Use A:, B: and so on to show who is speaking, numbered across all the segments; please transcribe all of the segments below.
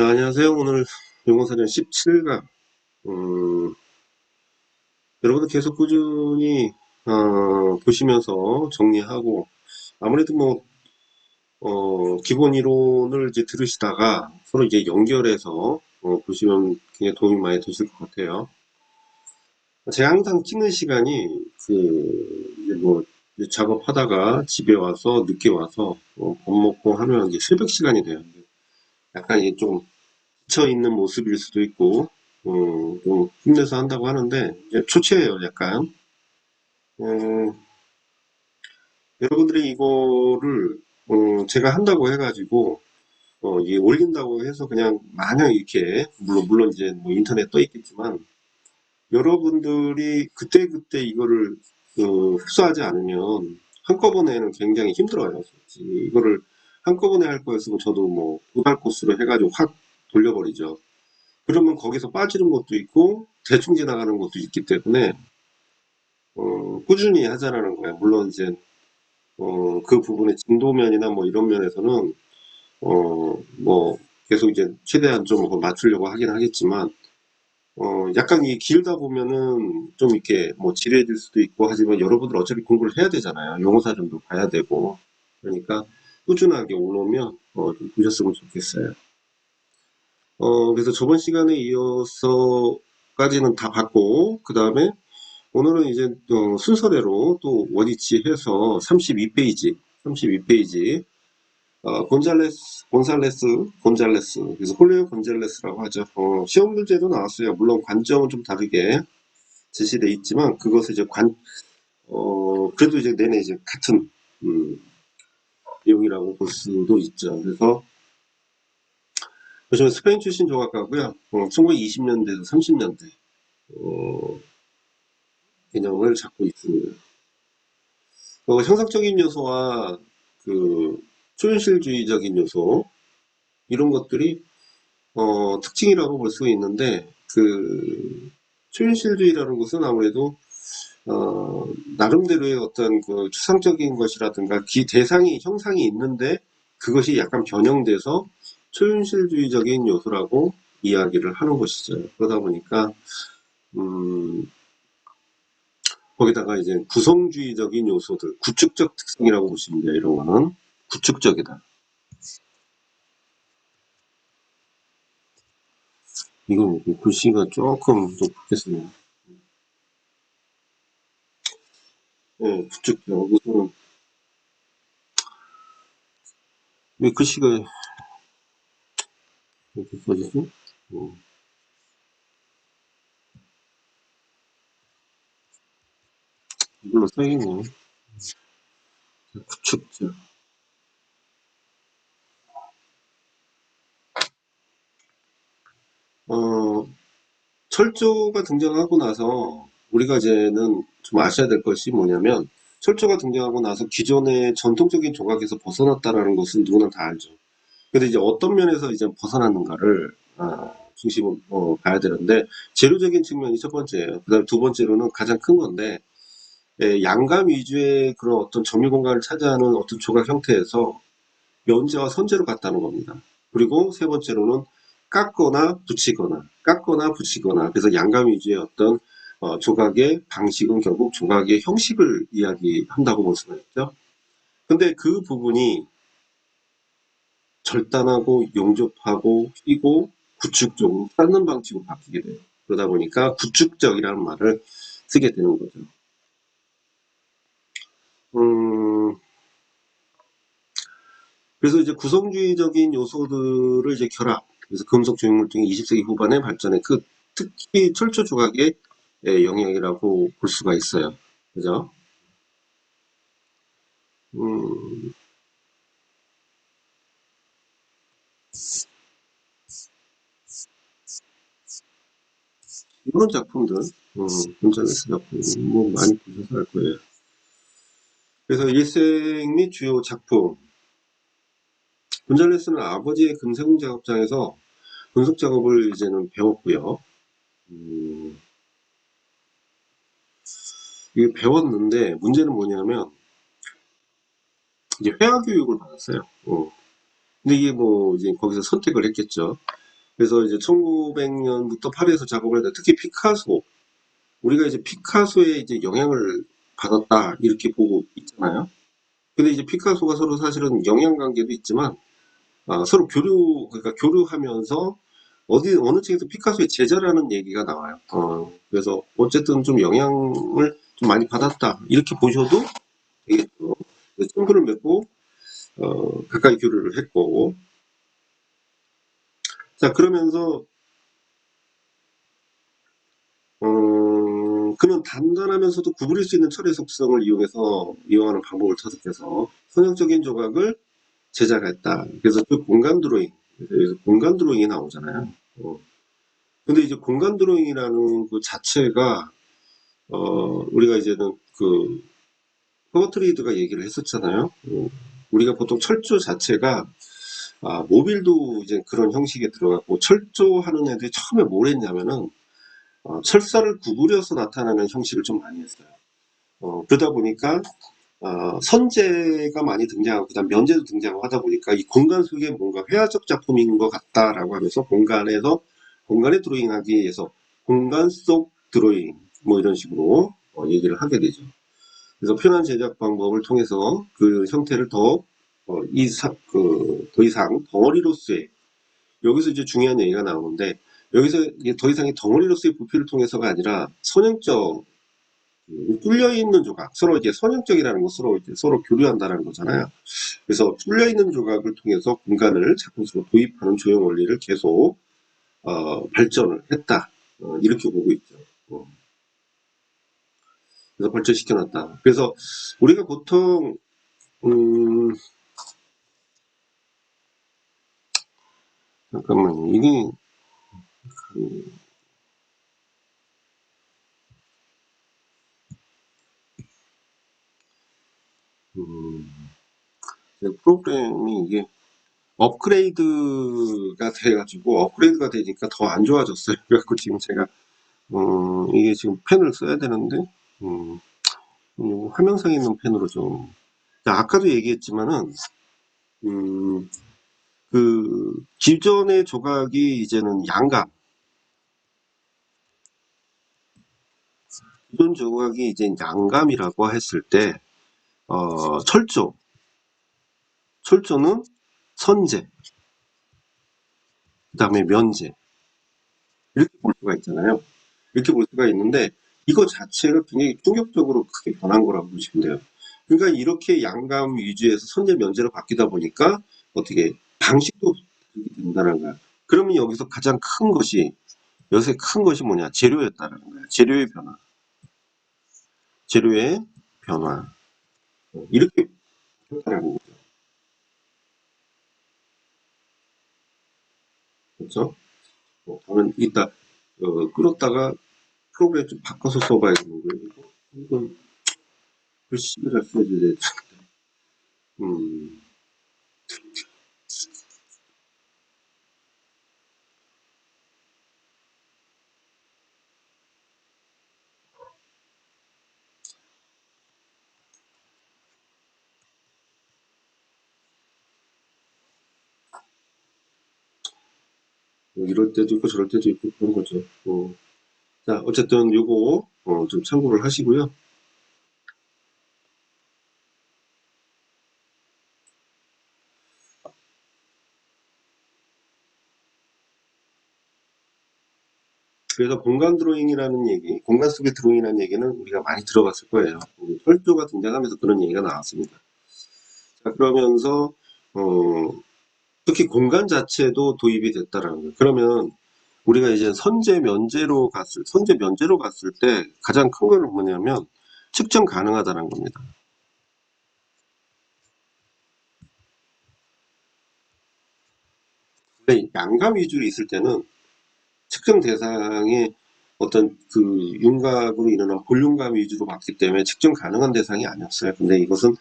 A: 자, 안녕하세요. 오늘 용어사전 17강. 음, 여러분들 계속 꾸준히, 어, 보시면서 정리하고, 아무래도 뭐, 어, 기본 이론을 이제 들으시다가 서로 이제 연결해서, 어, 보시면 굉장히 도움이 많이 되실 것 같아요. 제가 항상 찍는 시간이, 그, 이제 뭐, 이제 작업하다가 집에 와서, 늦게 와서, 어, 밥 먹고 하면 이제 새벽 시간이 돼요. 약간 이게 좀 지쳐 있는 모습일 수도 있고, 어, 좀 힘내서 한다고 하는데, 초췌해요, 약간. 어, 여러분들이 이거를, 어, 제가 한다고 해가지고, 어, 이게 올린다고 해서 그냥 마냥 이렇게, 물론, 물론 이제 뭐 인터넷 떠 있겠지만, 여러분들이 그때 그때 이거를, 어, 흡수하지 않으면, 한꺼번에는 굉장히 힘들어요. 이거를 한꺼번에 할 거였으면 저도 뭐, 두달 코스로 해가지고 확 돌려버리죠. 그러면 거기서 빠지는 것도 있고 대충 지나가는 것도 있기 때문에 어, 꾸준히 하자라는 거예요. 물론 이제 어, 그 부분의 진도면이나 뭐 이런 면에서는 어, 뭐 계속 이제 최대한 좀 맞추려고 하긴 하겠지만 어, 약간 이 길다 보면은 좀 이렇게 뭐 지루해질 수도 있고 하지만 여러분들 어차피 공부를 해야 되잖아요. 용어사전도 봐야 되고 그러니까 꾸준하게 올라오면 어, 좀 보셨으면 좋겠어요. 어, 그래서 저번 시간에 이어서까지는 다 봤고, 그 다음에 오늘은 이제 어, 순서대로 또 원위치 해서 32페이지, 32페이지, 어, 곤잘레스, 곤살레스, 곤잘레스, 그래서 홀레오 곤잘레스라고 하죠. 어, 시험 문제도 나왔어요. 물론 관점은 좀 다르게 제시돼 있지만, 그것을 이제 관, 어, 그래도 이제 내내 이제 같은, 음, 내용이라고 볼 수도 있죠. 그래서 저는 스페인 출신 조각가고요. 어, 1920년대에서 30년대 어, 개념을 잡고 있습니다. 어, 형상적인 요소와 그 초현실주의적인 요소 이런 것들이 어, 특징이라고 볼 수 있는데 그 초현실주의라는 것은 아무래도 어, 나름대로의 어떤 그 추상적인 것이라든가 기 대상이 형상이 있는데 그것이 약간 변형돼서 초현실주의적인 요소라고 이야기를 하는 것이죠. 그러다 보니까 음, 거기다가 이제 구성주의적인 요소들, 구축적 특성이라고 보시면 돼요. 이런 거는 구축적이다. 이건 글씨가 조금 좀 바뀌었습니다. 네, 구축적. 무슨 왜 글씨가 이렇게 써지지? 음. 이걸로 써야겠네. 구축적. 어, 철조가 등장하고 나서 우리가 이제는 좀 아셔야 될 것이 뭐냐면 철조가 등장하고 나서 기존의 전통적인 조각에서 벗어났다라는 것은 누구나 다 알죠. 근데 이제 어떤 면에서 이제 벗어났는가를 아, 중심으로 어, 봐야 되는데 재료적인 측면이 첫 번째예요. 그다음 두 번째로는 가장 큰 건데 예, 양감 위주의 그런 어떤 점유 공간을 차지하는 어떤 조각 형태에서 면제와 선제로 갔다는 겁니다. 그리고 세 번째로는 깎거나 붙이거나 깎거나 붙이거나 그래서 양감 위주의 어떤 어, 조각의 방식은 결국 조각의 형식을 이야기한다고 볼 수가 있죠. 근데 그 부분이 절단하고 용접하고 휘고 구축적으로 쌓는 방식으로 바뀌게 돼요. 그러다 보니까 구축적이라는 말을 쓰게 되는 거죠. 음, 그래서 이제 구성주의적인 요소들을 이제 결합, 그래서 금속 조형물등이 20세기 후반에 발전해 그 특히 철조 조각의 예, 영향이라고 볼 수가 있어요. 그죠? 음, 이런 작품들, 어, 곤잘레스 작품, 뭐 많이 보셔서 알 거예요. 그래서 일생 및 주요 작품. 곤잘레스는 아버지의 금세공 작업장에서 금속 작업을 이제는 배웠고요. 음, 이게 배웠는데 문제는 뭐냐면 이제 회화 교육을 받았어요. 어. 근데 이게 뭐 이제 거기서 선택을 했겠죠. 그래서 이제 1900년부터 파리에서 작업을 했는데 특히 피카소 우리가 이제 피카소에 이제 영향을 받았다 이렇게 보고 있잖아요. 근데 이제 피카소가 서로 사실은 영향 관계도 있지만 아, 서로 교류 그러니까 교류하면서 어디 어느 책에서 피카소의 제자라는 얘기가 나와요. 어, 그래서 어쨌든 좀 영향을 좀 많이 받았다 이렇게 보셔도 되겠죠. 친구를 맺고 어, 가까이 교류를 했고 자 그러면서 어, 그는 단단하면서도 구부릴 수 있는 철의 속성을 이용해서 이용하는 방법을 터득해서 선형적인 조각을 제작했다. 그래서 그 공간 드로잉, 공간 드로잉이 나오잖아요. 어. 근데 이제 공간 드로잉이라는 그 자체가 어, 우리가 이제는 그 허버트리드가 얘기를 했었잖아요. 어, 우리가 보통 철조 자체가 아, 모빌도 이제 그런 형식에 들어갔고 철조하는 애들이 처음에 뭘 했냐면은 어, 철사를 구부려서 나타나는 형식을 좀 많이 했어요. 어, 그러다 보니까 어, 선재가 많이 등장하고 그다음 면제도 등장하고 하다 보니까 이 공간 속에 뭔가 회화적 작품인 것 같다라고 하면서 공간에서 공간에 드로잉하기 위해서 공간 속 드로잉 뭐 이런 식으로 어, 얘기를 하게 되죠. 그래서 편한 제작 방법을 통해서 그 형태를 더, 어, 이상, 그, 더 이상 덩어리로서의, 여기서 이제 중요한 얘기가 나오는데, 여기서 더 이상의 덩어리로서의 부피를 통해서가 아니라 선형적, 그 뚫려 있는 조각, 서로 이제 선형적이라는 거 서로 이제 서로 교류한다는 거잖아요. 그래서 뚫려 있는 조각을 통해서 공간을 작품으로 도입하는 조형 원리를 계속, 어, 발전을 했다. 어, 이렇게 보고 있죠. 어. 그래서 발전시켜놨다. 그래서 우리가 보통 음, 잠깐만요. 이게 그, 음, 제 프로그램이 이게 업그레이드가 돼가지고 업그레이드가 되니까 더 안 좋아졌어요. 그래갖고 지금 제가 음, 이게 지금 펜을 써야 되는데 음, 음, 화면상에 있는 펜으로 좀. 자, 아까도 얘기했지만은 음, 그 기존의 조각이 이제는 양감 기존 조각이 이제 양감이라고 했을 때 어, 철조. 철조는 선재 그 다음에 면재 이렇게 볼 수가 있잖아요 이렇게 볼 수가 있는데 이거 자체가 굉장히 충격적으로 크게 변한 거라고 보시면 돼요 그러니까 이렇게 양감 위주에서 선재 면제로 바뀌다 보니까 어떻게 방식도 된다는 거야. 그러면 여기서 가장 큰 것이 여기서 큰 것이 뭐냐 재료였다는 거야. 재료의 변화. 재료의 변화. 어, 이렇게 했다는 거죠. 그렇죠? 어, 저는 이따 어, 끌었다가 프로그램 좀 바꿔서 써봐야 되는 거예요. 이거 글씨를 써야 돼. 음. 뭐 이럴 때도 있고 저럴 때도 있고 그런 거죠. 어. 자, 어쨌든 요거 어, 좀 참고를 하시고요. 그래서 공간 드로잉이라는 얘기, 공간 속의 드로잉이라는 얘기는 우리가 많이 들어봤을 거예요. 철조가 등장하면서 그런 얘기가 나왔습니다. 자, 그러면서 어, 특히 공간 자체도 도입이 됐다라는 거예요. 그러면 우리가 이제 선제 면제로 갔을 선제 면제로 갔을 때 가장 큰 거는 뭐냐면 측정 가능하다는 겁니다. 양감 위주로 있을 때는 측정 대상의 어떤 그 윤곽으로 일어난 볼륨감 위주로 봤기 때문에 측정 가능한 대상이 아니었어요. 근데 이것은 어,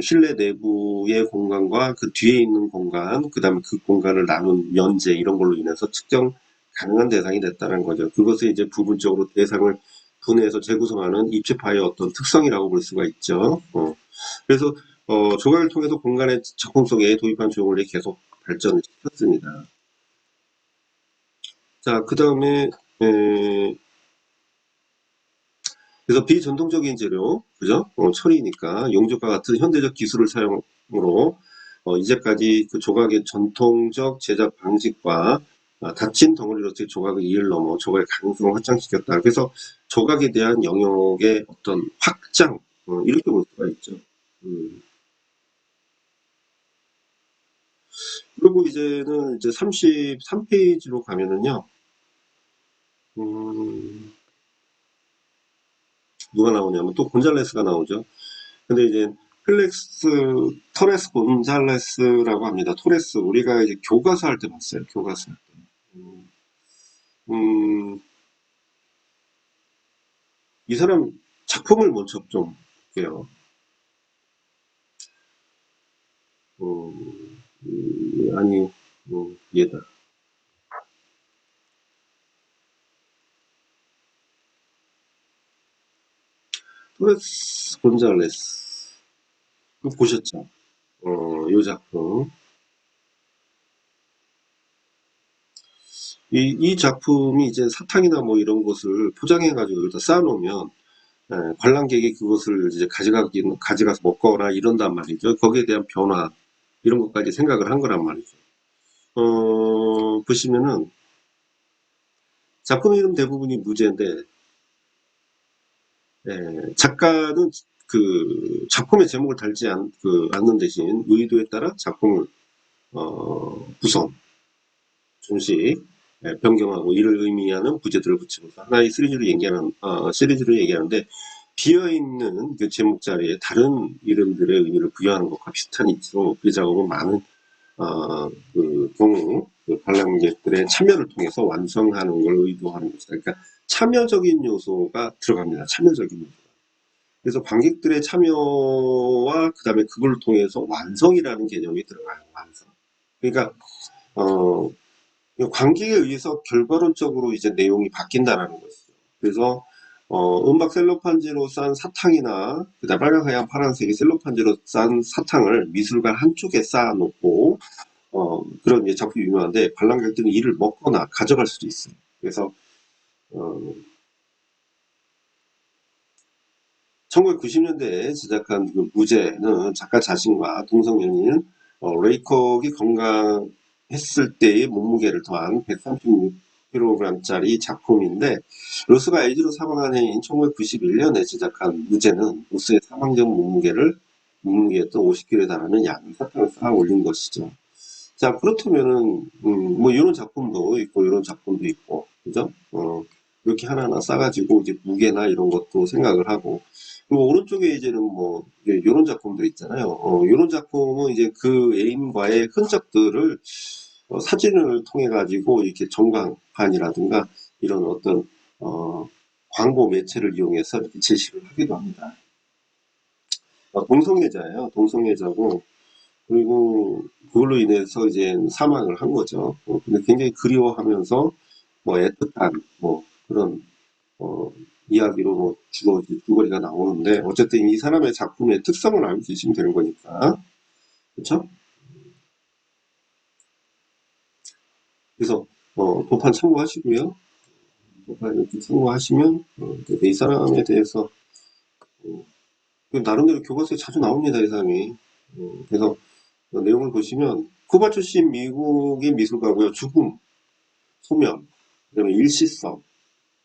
A: 실내 내부의 공간과 그 뒤에 있는 공간, 그 다음에 그 공간을 나눈 면제 이런 걸로 인해서 측정 가능한 대상이 됐다는 거죠. 그것을 이제 부분적으로 대상을 분해해서 재구성하는 입체파의 어떤 특성이라고 볼 수가 있죠. 어. 그래서 어, 조각을 통해서 공간의 속에 도입한 조형을 계속 발전을 시켰습니다. 자, 그 다음에, 그래서 비전통적인 재료, 그죠? 어, 철이니까 용접과 같은 현대적 기술을 사용으로 어, 이제까지 그 조각의 전통적 제작 방식과 아, 닫힌 덩어리로 제 조각의 이을 넘어 조각의 가능성을 확장시켰다. 그래서 조각에 대한 영역의 어떤 확장 어, 이렇게 볼 수가 있죠. 음. 그리고 이제는 이제 33페이지로 가면은요. 음, 누가 나오냐면 또 곤잘레스가 나오죠. 근데 이제 플렉스 토레스 곤잘레스라고 합니다. 토레스 우리가 이제 교과서 할 때 봤어요. 교과서 할 때. 음, 음, 이 사람 작품을 먼저 좀 볼게요. 음, 음, 아니, 뭐, 얘다. 토레스 곤잘레스. 보셨죠? 어, 요 작품. 이, 이 작품이 이제 사탕이나 뭐 이런 것을 포장해 가지고 여기다 쌓아놓으면 예, 관람객이 그것을 이제 가져가기, 가져가서 먹거나 이런단 말이죠. 거기에 대한 변화, 이런 것까지 생각을 한 거란 말이죠. 어, 보시면은, 작품 이름 대부분이 무제인데, 예, 작가는 그 작품의 제목을 달지 않, 그, 않는 대신 의도에 따라 작품을, 어, 구성, 중식, 예, 변경하고 이를 의미하는 부제들을 붙이면서 하나의 시리즈로 얘기하는 어, 시리즈로 얘기하는데 비어 있는 그 제목 자리에 다른 이름들의 의미를 부여하는 것과 비슷한 이치로 그 작업은 많은 어, 그 경우 그 관람객들의 참여를 통해서 완성하는 걸 의도하는 것이다. 그러니까 참여적인 요소가 들어갑니다. 참여적인 요소. 그래서 관객들의 참여와 그 다음에 그걸 통해서 완성이라는 개념이 들어가요. 완성. 그러니까 어, 관객에 의해서 결과론적으로 이제 내용이 바뀐다라는 것이죠. 그래서 어, 음박 셀로판지로 싼 사탕이나 그다음 빨간, 하얀, 파란색의 셀로판지로 싼 사탕을 미술관 한쪽에 쌓아놓고 어, 그런 작품이 유명한데 관람객들은 이를 먹거나 가져갈 수도 있어요. 그래서 어, 1990년대에 제작한 그 무제는 작가 자신과 동성 연인 어, 레이콕이 건강 했을 때의 몸무게를 더한 136kg짜리 작품인데 로스가 LG로 사망한 해인 1991년에 제작한 무제는 로스의 사망 전 몸무게를 몸무게였던 50kg에 달하는 양의 사탕을 쌓아 올린 것이죠. 자 그렇다면은 음, 뭐 이런 작품도 있고 이런 작품도 있고 그죠? 어, 이렇게 하나하나 싸가지고 이제 무게나 이런 것도 생각을 하고 그리고 오른쪽에 이제는 뭐 이런 작품도 있잖아요. 어, 이런 작품은 이제 그 애인과의 흔적들을 어, 사진을 통해 가지고 이렇게 전광판이라든가 이런 어떤 어, 광고 매체를 이용해서 이렇게 제시를 하기도 합니다. 어, 동성애자예요. 동성애자고 그리고 그걸로 인해서 이제 사망을 한 거죠. 어, 근데 굉장히 그리워하면서 뭐 애틋한 뭐 그런 어, 이야기로 뭐 주거, 주거리가 나오는데 어쨌든 이 사람의 작품의 특성을 알고 계시면 되는 거니까 그렇죠? 그래서 어, 도판 참고하시고요. 도판 이렇게 참고하시면 어, 이 사람에 대해서 어, 나름대로 교과서에 자주 나옵니다. 이 사람이. 어, 그래서 내용을 보시면 쿠바 출신 미국의 미술가고요. 죽음, 소멸, 그다음에 일시성.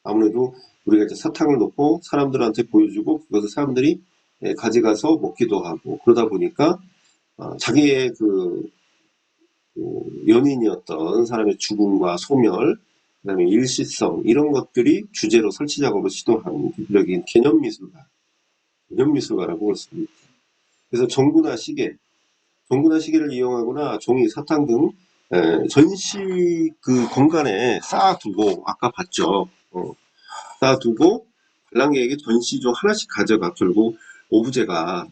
A: 아무래도 우리가 이제 사탕을 놓고 사람들한테 보여주고 그것을 사람들이 예, 가져가서 먹기도 하고 그러다 보니까 어, 자기의 그 연인이었던 사람의 죽음과 소멸, 그 다음에 일시성 이런 것들이 주제로 설치 작업을 시도하는 대표적인 개념 미술가, 개념 미술가라고 볼수 있습니다. 그래서 정구나 시계, 정구나 시계를 이용하거나 종이, 사탕 등 에, 전시 그 공간에 쌓아두고 아까 봤죠. 어, 쌓아두고 관람객에게 전시 중 하나씩 가져가 결국 오브제가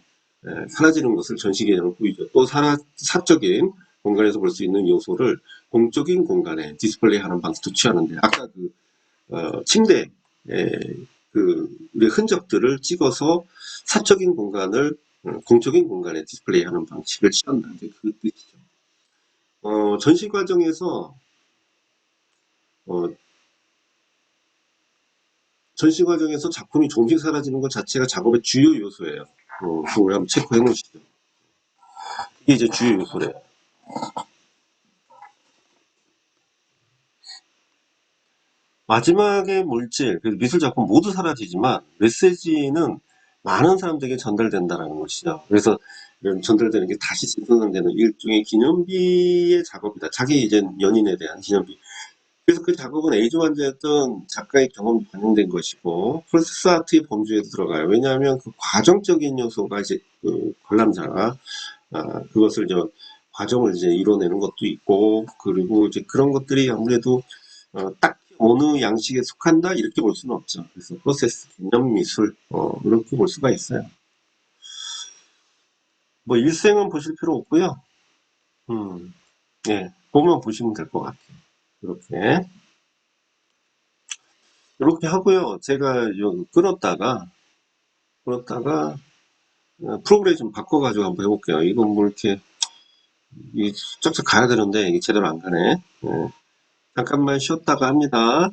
A: 에, 사라지는 것을 전시 개념으로 보이죠. 또 사, 사적인 공간에서 볼 수 있는 요소를 공적인 공간에 디스플레이하는 방식도 취하는데 아까 그 어, 침대에 그 우리 흔적들을 찍어서 사적인 공간을 어, 공적인 공간에 디스플레이하는 방식을 취한다 이제 그 뜻이죠. 어, 전시 과정에서 어, 전시 과정에서 작품이 조금씩 사라지는 것 자체가 작업의 주요 요소예요. 어, 그걸 한번 체크해 놓으시죠. 이게 이제 주요 요소래요. 마지막에 물질, 그 미술 작품 모두 사라지지만 메시지는 많은 사람들에게 전달된다라는 것이죠. 그래서 전달되는 게 다시 재생산되는 일종의 기념비의 작업이다. 자기 이제 연인에 대한 기념비. 그래서 그 작업은 에이즈 환자였던 작가의 경험이 반영된 것이고 프로세스 아트의 범주에도 들어가요. 왜냐하면 그 과정적인 요소가 이제 그 관람자가 아, 그것을 저 과정을 이제 이뤄내는 것도 있고 그리고 이제 그런 것들이 아무래도 어, 딱 어느 양식에 속한다 이렇게 볼 수는 없죠. 그래서 프로세스 기념 미술 어, 이렇게 볼 수가 있어요. 뭐 일생은 보실 필요 없고요. 음, 예, 보면 보시면 될 것 같아요. 이렇게 이렇게 하고요. 제가 요 끊었다가 끊었다가 어, 프로그램 좀 바꿔가지고 한번 해볼게요. 이건 뭐 이렇게 이 쫙쫙 가야 되는데 이게 제대로 안 가네. 예. 잠깐만 쉬었다가 합니다.